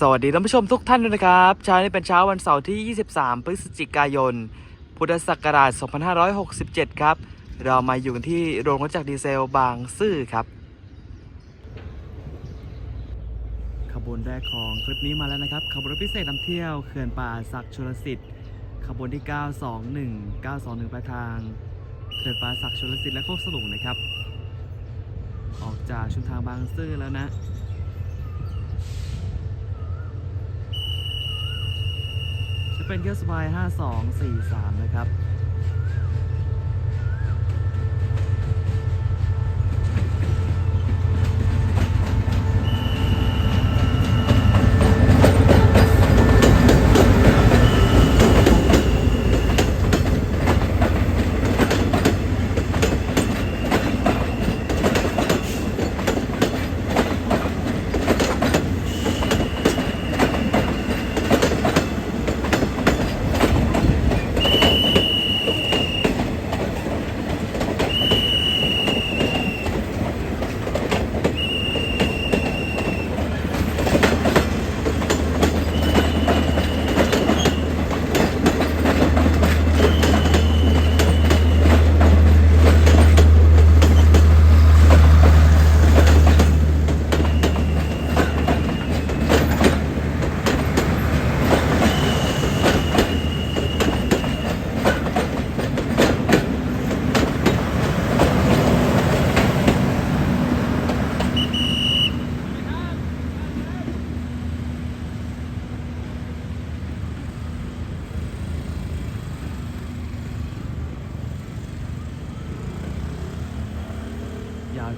สวัสดีท่านผู้ชมทุกท่านด้วยนะครับ เช้านี้เป็นเช้าวันเสาร์ที่ 23 พฤศจิกายน พุทธศักราช 2567 ครับ เรามาอยู่กันที่โรงรถจักรดีเซลบางซื่อครับ ขบวนแรกของคลิปนี้มาแล้วนะครับ ขบวนรถพิเศษนำเที่ยวเขื่อนป่าศักชลสิทธิ์ ขบวนที่ 921 921ปลายทางเขื่อนป่าศักชลสิทธิ์และโคกสลุงนะครับ ออกจากชุมทางบางซื่อแล้วนะ เป็นเกียร์สบาย5243 นะครับ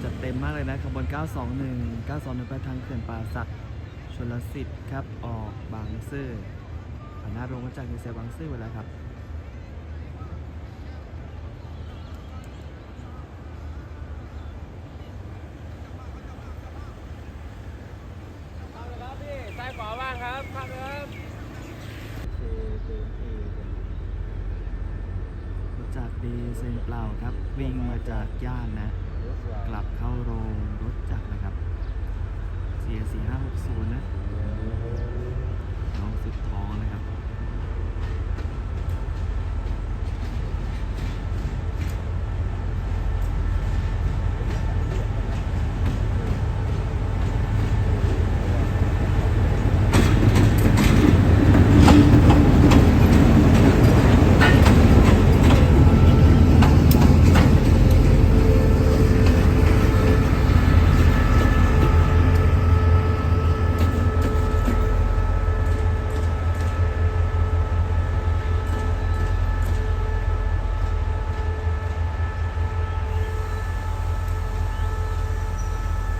จัดเต็มมากเลยนะขบวน 921 921 ไปทางเขื่อนป่าสักชลสิทธิ์ครับ ออกบางซื่อผ่านหน้าโรงวัดจากดีเซบางซื่อไปแล้วครับ เข้าเลยครับพี่ซ้ายขวาว่างครับเข้าเลยครับ รถจากดีเซลเปล่าครับ วิ่งมาจากย่านนะ กลับเข้าโรงรถจักรนะครับ เสียสี่ห้าหกศูนย์นะ น้องสุดท้องนะครับ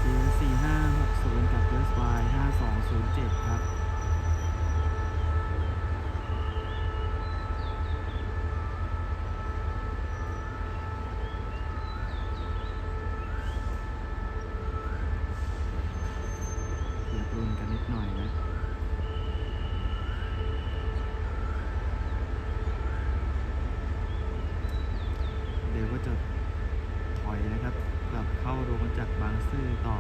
เสียสี่ห้าหกศูนย์กับเวสไวห้าสองศูนย์เจ็ดครับ เดี๋ยวรุนกันนิดหน่อยนะ เดี๋ยวก็จะถอยนะครับ กลับ จากบางซื่อต่อ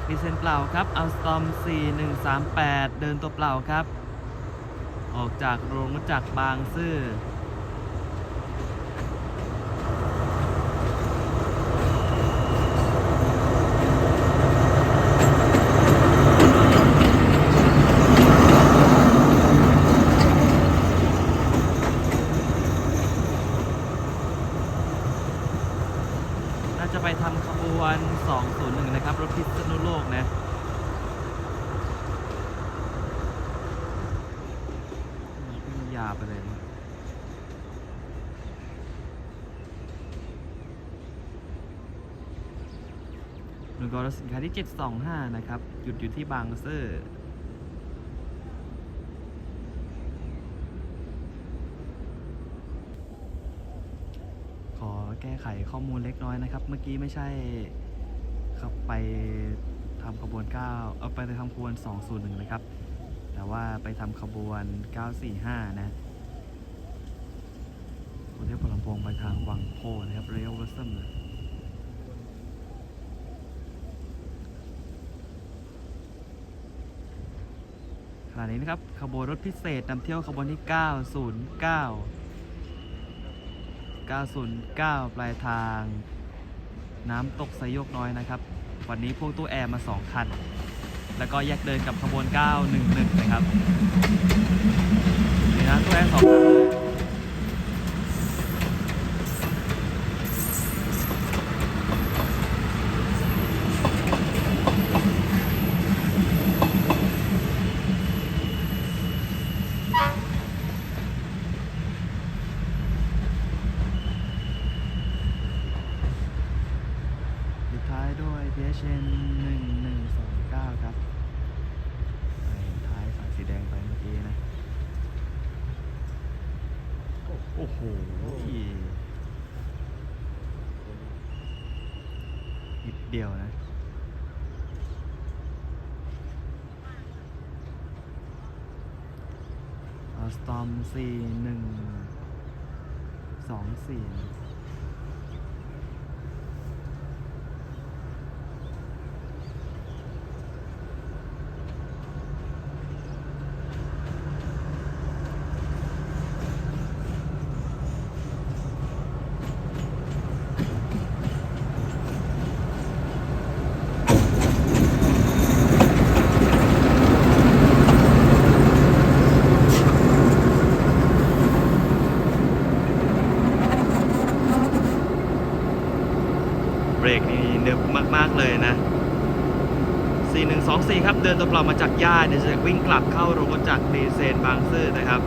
จากดีเซนเปล่าครับอัลสตอม4138 เดินตัวเปล่าครับ ออกจากโรงรถจักรบางซื่อ น่าจะไปทำ ขบวน 201 นะครับ รถพิษณุโลกนะวิ่งยาไปเลยนะหน่วยกรสินค้าที่ 725 นะครับ หยุดอยู่ที่บางซื่อขอแก้ ไขข้อมูลเล็กน้อยนะครับ เมื่อกี้ไม่ใช่ครับไปทำขบวน 9 เอาไปทำขบวน 201 นะครับ แต่ว่าไปทำขบวน 945 นะกรุงเทพพลำโพงไปทางวังโพนะครับ เรียวเวอร์ซัมขณะนี้นะครับ ขบวนรถพิเศษนำเที่ยวขบวนที่ 909 909 ปลายทาง น้ำตกสยโยกน้อยนะครับ วันนี้พวกตู้แอร์มา 2 คัน แล้วก็แยกเดินกับขบวน 911 นะครับนี่นะตู้แอร์สองคันเลยปิดท้ายด้วย PHN 1129 ครับไปท้ายสายสีแดงไปเมื่อกี้นะ โอ้โหนิดเดียวนะ อ สตอมสี่หนึ่งสองสี่ เบรกนี่เนึบมาก ๆ เลยนะ 4124 ครับ เดินตัวเปล่ามาจากย่าเนี่ยจะวิ่งกลับเข้าโรงรถจักรดีเซนบางซื่อนะครับ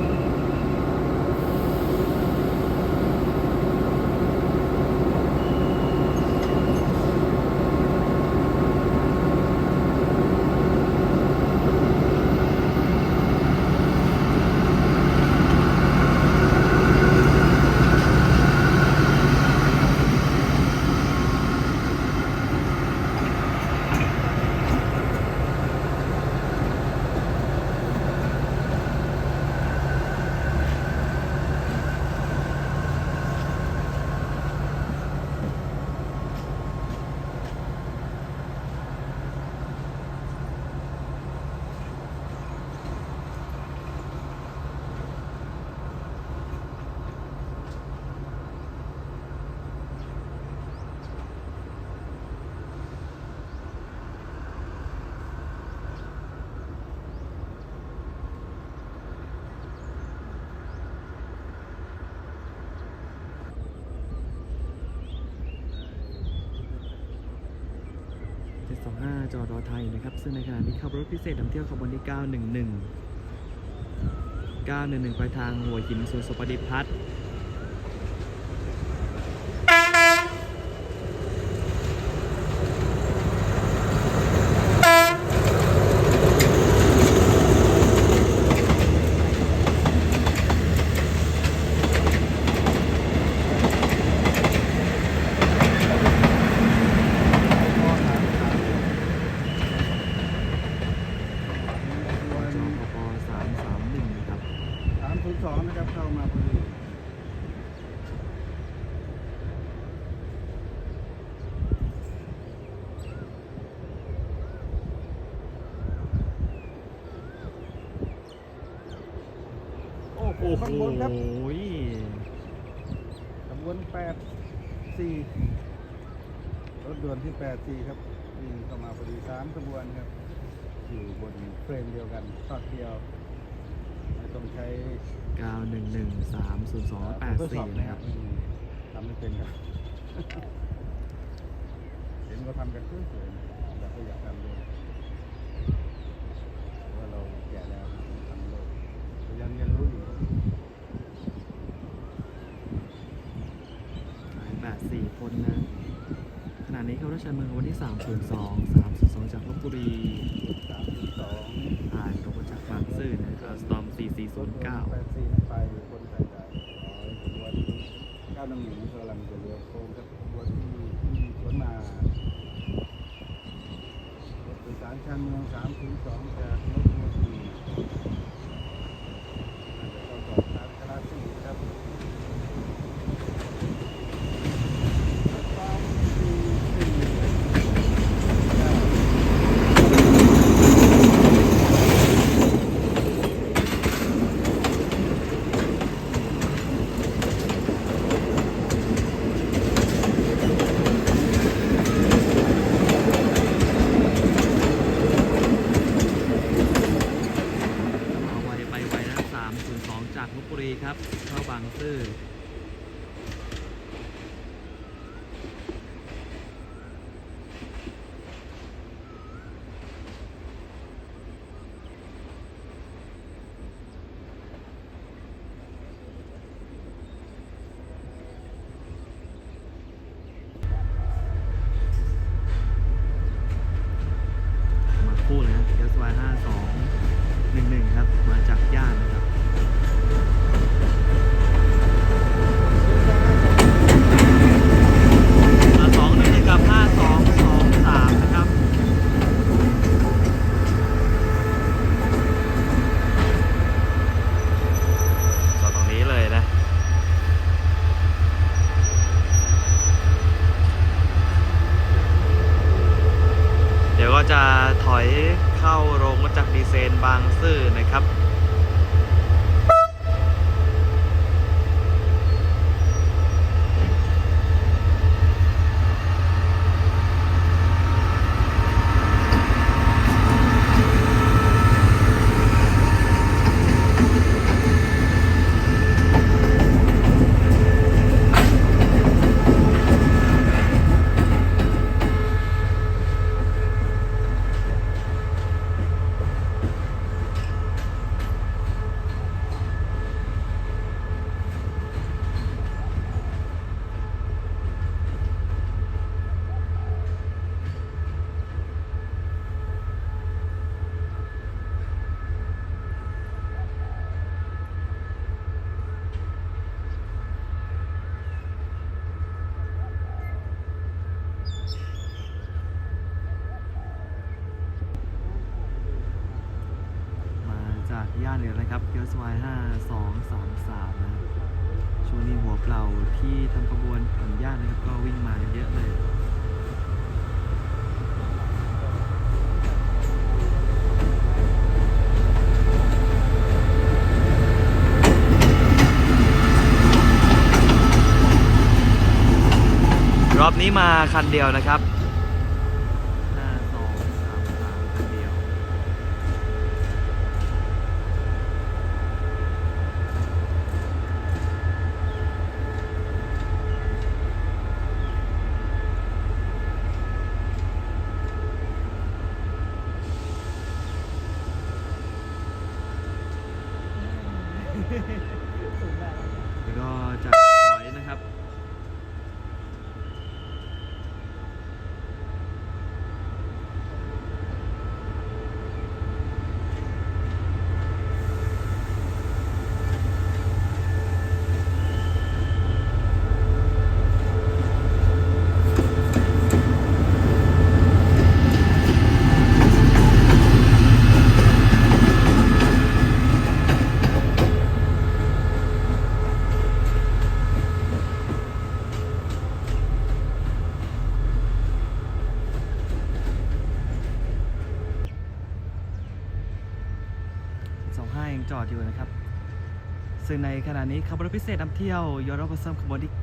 25จอดรอไทยนะครับ ซึ่งในขณะนี้ขับรถพิเศษนำเที่ยวขบวนที่ 911 911 ไปทางหัวหินสวนสุปฏิพัฒน์ โอ้โหข้างบนครับขบวนแปดสี่รถด่วนที่แปดสี่ครับวิ่เข้ามาพอดีสามขบวนครับ อยู่บนเฟรมเดียวกันทอดเดียวไม่ต้องใช้เก้าหนึ่งหนึ่งสามศูนย์สองแปดสี่นะครับทำไม่เป็นครับเห็นก็ทำกันสวยๆอยากก็อยากทำด้วย ชานเมืองวันที่ 302 302 จากลบบุรีผ่านตัวจากบางซื่อนะครับสตอม 4409 สามชั้นเมืองสามถึงสองจากลบบุรี นี้มาคันเดียวนะครับ ขบวนรถพิเศษนำเที่ยวยอรพัสมขบวนที่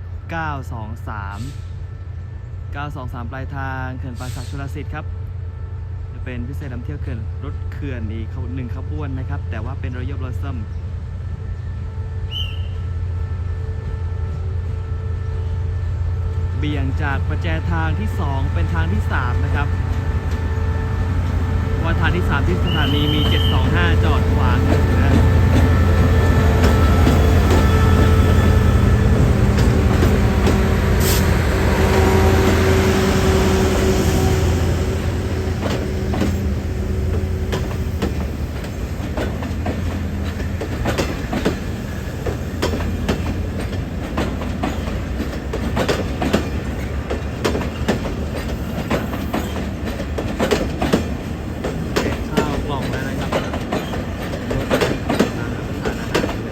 923 923 ปลายทางเขื่อนป่าสักชลสิทธิ์ครับจะเป็นพิเศษนำเที่ยวเขื่อนรถเขื่อนอีกหนึ่งขบวนนะครับ แต่ว่าเป็นรอยัลบลอสซัมเบี่ยงจากประแจทางที่ 2 เป็นทางที่ 3 นะครับว่าทางที่ 3 ที่สถานีมี 725 จอดขวางนะ เก็บข้าวกล่องแล้วนะครับรถทางรับประทานอาหารเลย ครับ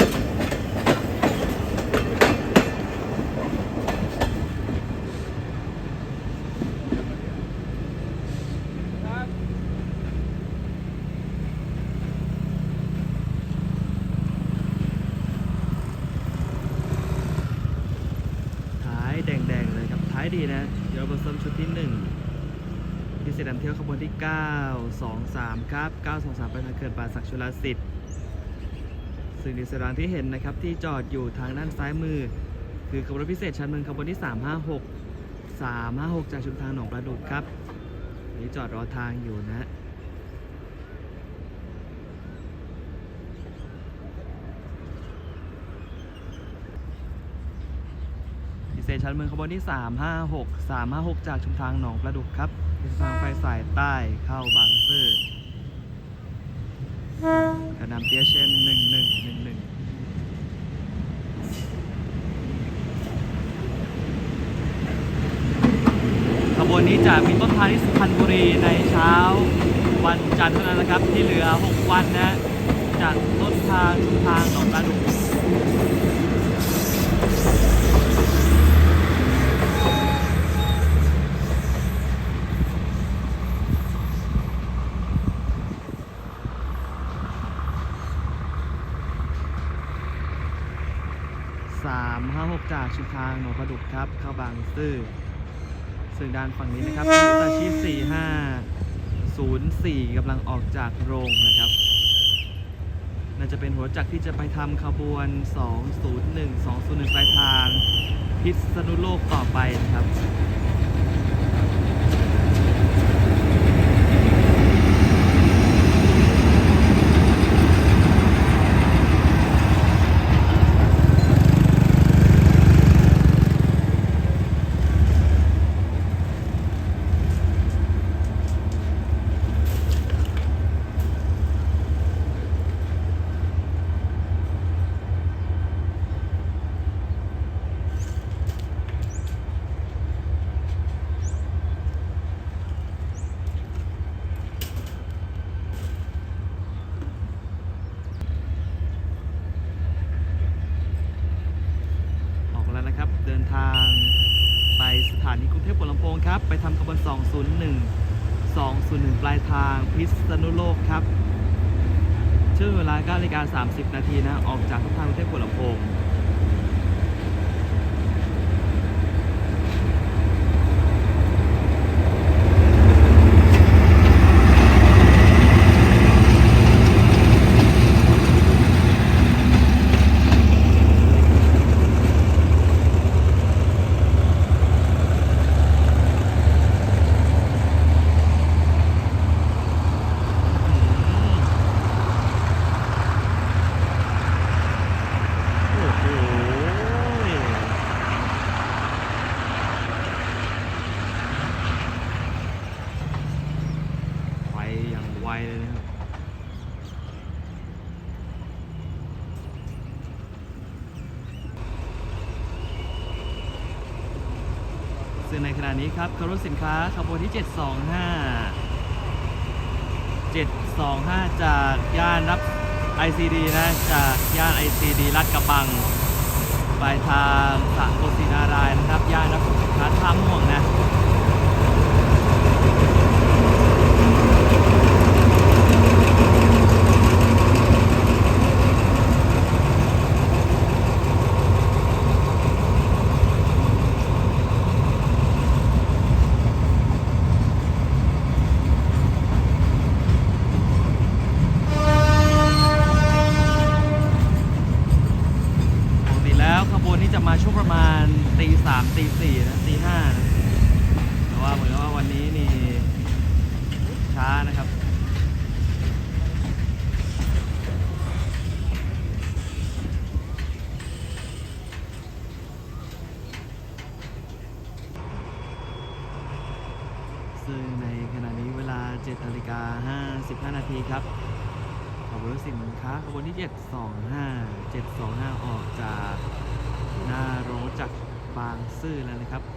ท้ายแดงๆเลยครับ ท้ายดีนะเดี๋ยวเราเสริมชุดที่ 1 พิเศษนำเที่ยวขบวนที่ 923 ครับ 923ไปทางเขื่อนป่าศักดิ์ชลสิทธิ์ซึ่งในสถานที่เห็นนะครับที่จอดอยู่ทางด้านซ้ายมือ คือขบวนรถพิเศษชั้นเมืองขบวนที่ 356 356 จากชุมทางหนองประดุกครับนนี้จอดรอทางอยู่นะพิเศษชั้นเมืองขบวนที่ 356 356 จากชุมทางหนองประดุกครับเป็นทางไปสายใต้เข้าบางซื่อกระนำเตี้ยเชน1111ขบวนนี้จะมีต้นทางที่สุพรรณบุรีในเช้าวันจันทร์เท่านั้นนะครับ ที่เหลือ 6 วันนะจากต้นทางชุมทางหนองประดุก สามห้าหก จากชุมทางหนองประดุกครับ เข้าบางซื่อซึ่งด้านฝั่งนี้นะครับมิตาชีส4504กำลังออกจากโรงนะครับ น่าจะเป็นหัวจักรที่จะไปทำขบวน 201 201 ปลายทาง พิษณุโลกต่อไปนะครับ ออกแล้วนะครับ เดินทางไปสถานีกรุงเทพหัวลำโพงครับ ไป ทำขบวน 201 201 ปลายทางพิษณุโลกครับชื่อเวลา9นาฬิกา30 นาทีนะ ออกจากทางกรุงเทพหัวลำโพงโอ้โหไปอย่างไวเลยนะครับ ซึ่งในี้ครับขบวนสินค้าขบวนที่ 725 725 จากย่านรับ ICD นะ จากย่าน ICD ลาดกระบัง ไปทางสระโกศินารายนะครับ ย่านรับสินค้าท่าม่วงนะ ซื่อแล้วนะครับ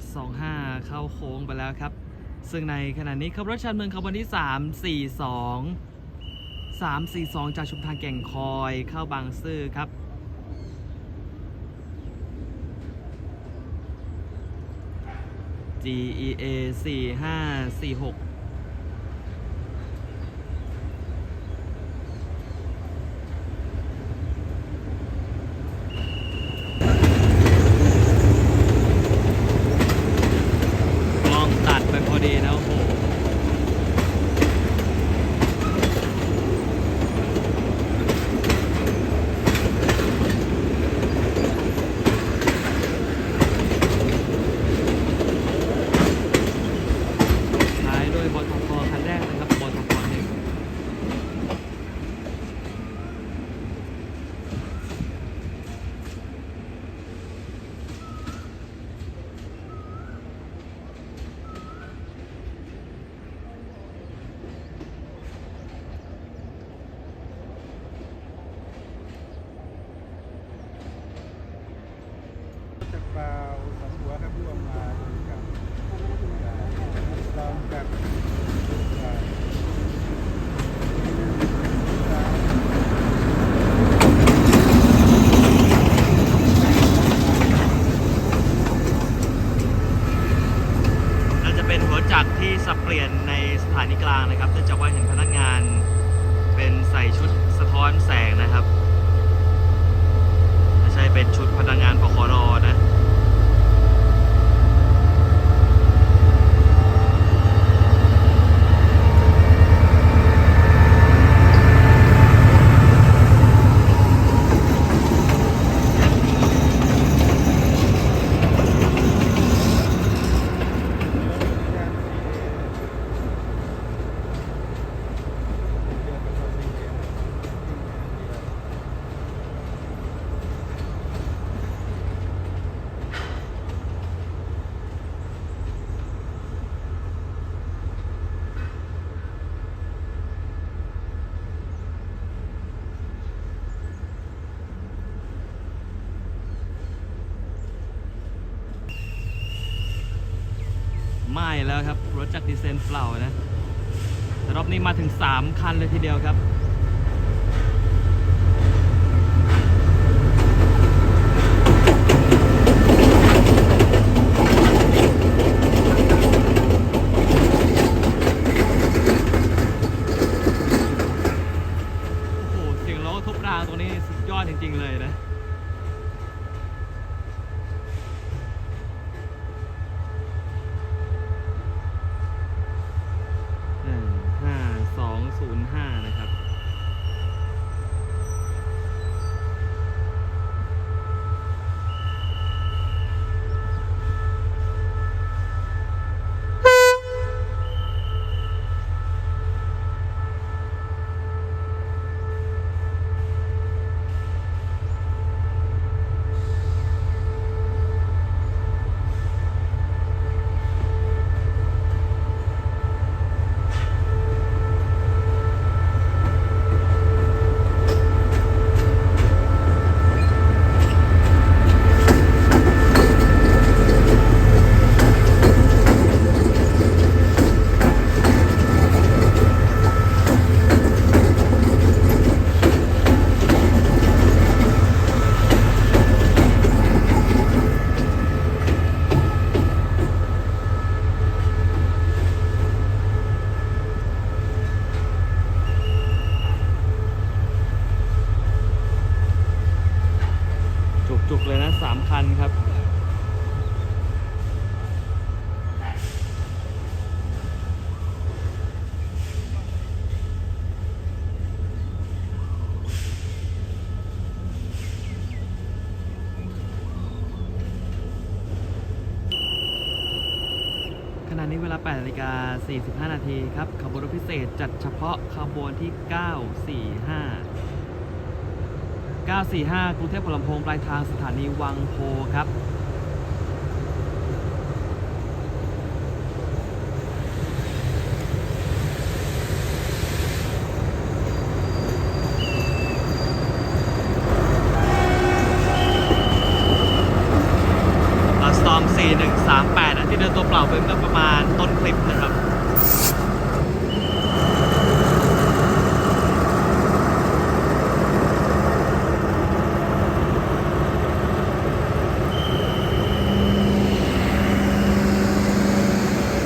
725 เข้าโค้งไปแล้วครับ ซึ่งในขณะนี้ขบรถชันเมืองขบวนที่ 342 342 จากชุมทางแก่งคอยเข้าบางซื่อครับจีเอสี่ห้าสี่หก แล้วครับ รถจากดีเซนเปล่านะ แต่รอบนี้มาถึง 3 คันเลยทีเดียวครับ 45 นาทีครับ ขบวนรถพิเศษจัดเฉพาะขบวนที่ 945 945 กรุงเทพหัวลำโพงปลายทางสถานีวังโพครับสตอม4138นะที่เดินตัวเปล่าไปเมื่อประมาณต้นคลิปนะครับ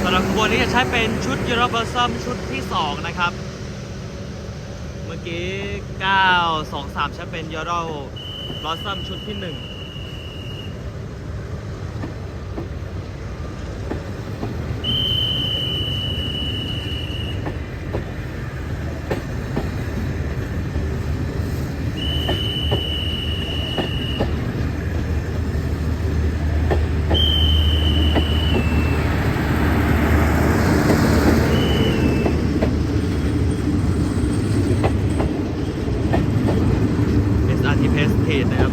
สำหรับขบวนนี้จะ ใช้เป็นชุดยูโรบอซัมชุดที่ 2 นะครับ เมื่อกี้ 923ใช้เป็นยูโรบอซัมชุดที่ 1 SRT p a c e นะครับ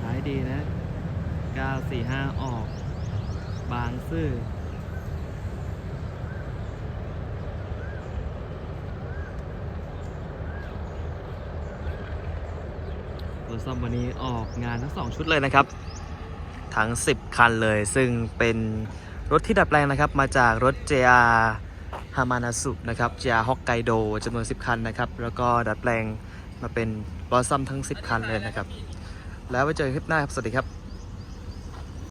ขายดีนะ 945 ออก บางซื่อ รถซ่อมวันนี้ออกงานทั้ง 2 ชุดเลยนะครับ ทั้ง 10 คันเลย ซึ่งเป็นรถที่ดัดแปลงนะครับ มาจากรถ JR ฮามานาสุนะครับ JR ฮอกไกโดจำนวน 10 คันนะครับ แล้วก็ดัดแปลงมาเป็นรถซ่อมทั้ง 10 คันเลยนะครับ แล้วไว้เจอกันคลิปหน้าครับ สวัสดีครับ